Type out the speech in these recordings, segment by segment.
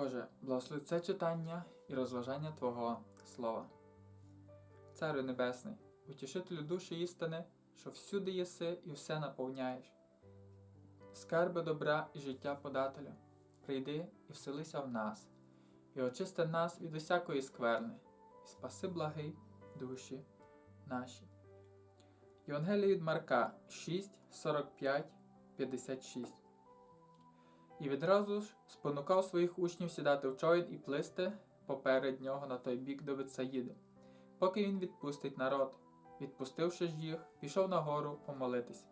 Боже, благослови це читання і розважання Твого Слова. Царю Небесний, утішителю душі істини, що всюди єси і все наповняєш. Скарби добра і життя подателю, прийди і вселися в нас, і очисти нас від усякої скверни, і спаси благий душі наші. Євангеліє від Марка 6, 45, 56 і відразу ж спонукав своїх учнів сідати в човен і плисти поперед нього на той бік до Витсаїди, поки він відпустить народ. Відпустивши ж їх, пішов на гору помолитись.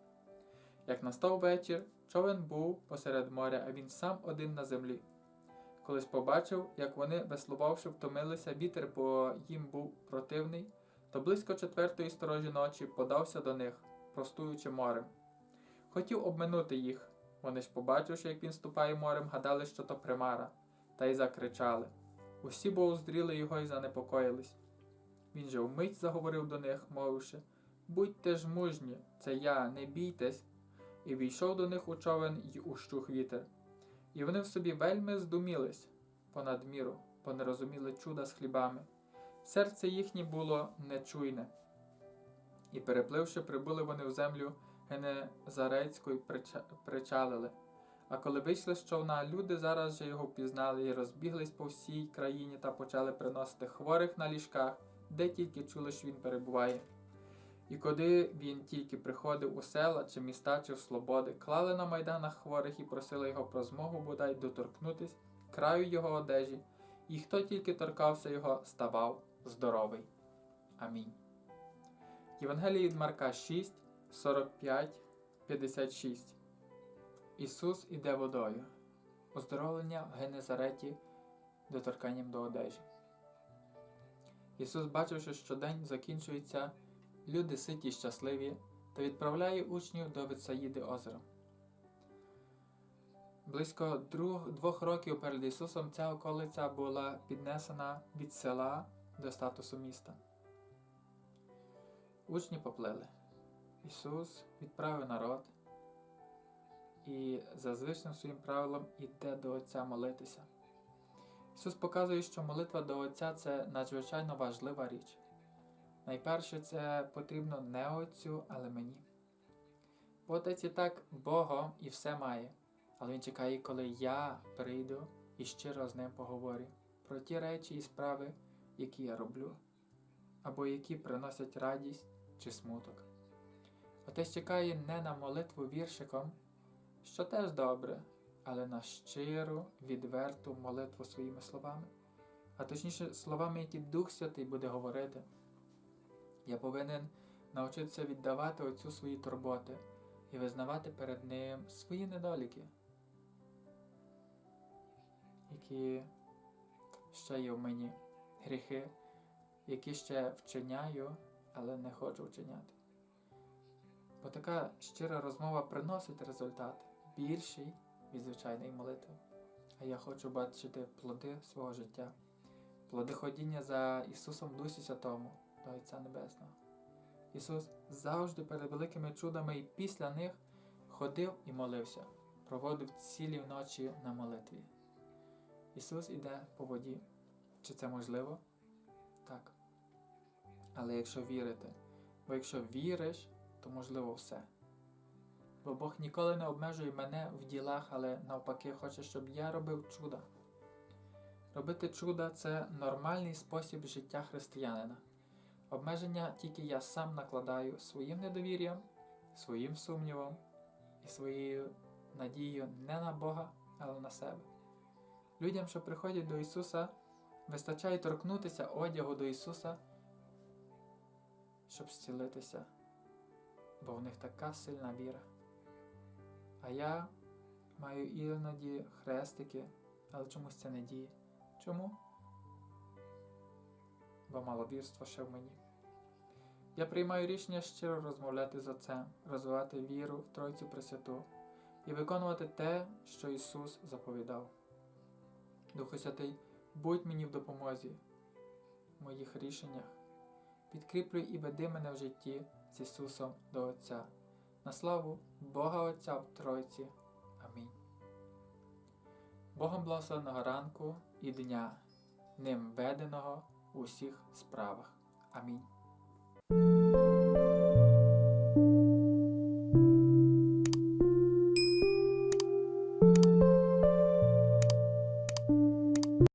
Як настав вечір, човен був посеред моря, а він сам один на землі. Колись побачив, як вони, веслувавши, втомилися, вітер, бо їм був противний, то близько четвертої сторожі ночі подався до них, простуючи морем. Хотів обминути їх, вони ж, побачивши, як він ступає морем, гадали, що то примара, та й закричали. Усі бо уздріли його і занепокоїлись. Він же вмить заговорив до них, мовивши Будьте ж мужні, це я, не бійтесь. І війшов до них у човен й ущух вітер. І вони в собі вельми здумілись понад міру, бо не розуміли чуда з хлібами. Серце їхнє було нечуйне. І, перепливши, прибули вони в землю Генезарецьку й причалили. А коли вийшли з човна, люди зараз же його впізнали і розбіглись по всій країні та почали приносити хворих на ліжках, де тільки чули, що він перебуває. І куди він тільки приходив у села чи міста, чи в слободи, клали на майданах хворих і просили його про змогу бодай доторкнутись краю його одежі, і хто тільки торкався його, ставав здоровий. Амінь. Євангеліє від Марка 6, 45, 56. Ісус іде водою. Оздоровлення в Генезареті доторканням до одежі. Ісус, бачивши, що день закінчується, люди ситі щасливі, та відправляє учнів до Витсаїди озера. Близько двох років перед Ісусом ця околиця була піднесена від села до статусу міста. Учні поплили. Ісус відправив народ і за звичним своїм правилом іде до Отця молитися. Ісус показує, що молитва до Отця це надзвичайно важлива річ. Найперше це потрібно не Отцю, але мені. Бо Отець і так Богом і все має, але Він чекає, коли я прийду і щиро з ним поговорю про ті речі і справи, які я роблю, або які приносять радість чи смуток. Отець чекає не на молитву віршиком, що теж добре, але на щиру, відверту молитву своїми словами, а точніше словами, які Дух Святий буде говорити. Я повинен навчитися віддавати Отцю свої турботи і визнавати перед Ним свої недоліки, які ще є в мені, гріхи, які ще вчиняю, але не хочу вчиняти. Бо така щира розмова приносить результат більший від звичайної молитви. А я хочу бачити плоди свого життя, плоди ходіння за Ісусом в Дусі Святому до Отця Небесного. Ісус завжди перед великими чудами і після них ходив і молився, проводив цілі ночі на молитві. Ісус іде по воді. Чи це можливо? Так. Але якщо вірити, бо якщо віриш, то можливо все. Бо Бог ніколи не обмежує мене в ділах, але навпаки хоче, щоб я робив чуда. Робити чуда це нормальний спосіб життя християнина. Обмеження тільки я сам накладаю своїм недовір'ям, своїм сумнівом і своєю надією не на Бога, але на себе. Людям, що приходять до Ісуса, вистачає торкнутися одягу до Ісуса, щоб зцілитися, бо в них така сильна віра. А я маю іноді хрестики, але чомусь це не діє. Чому? Бо маловірство ще в мені. Я приймаю рішення щиро розмовляти з Отцем, розвивати віру в Тройцю Пресвяту і виконувати те, що Ісус заповідав. Духу Святий, будь мені в допомозі в моїх рішеннях, підкріплюй і веди мене в житті з Ісусом до Отця. На славу Бога Отця в Тройці. Амінь. Богом благословеного ранку і дня, ним веденого у всіх справах. Амінь.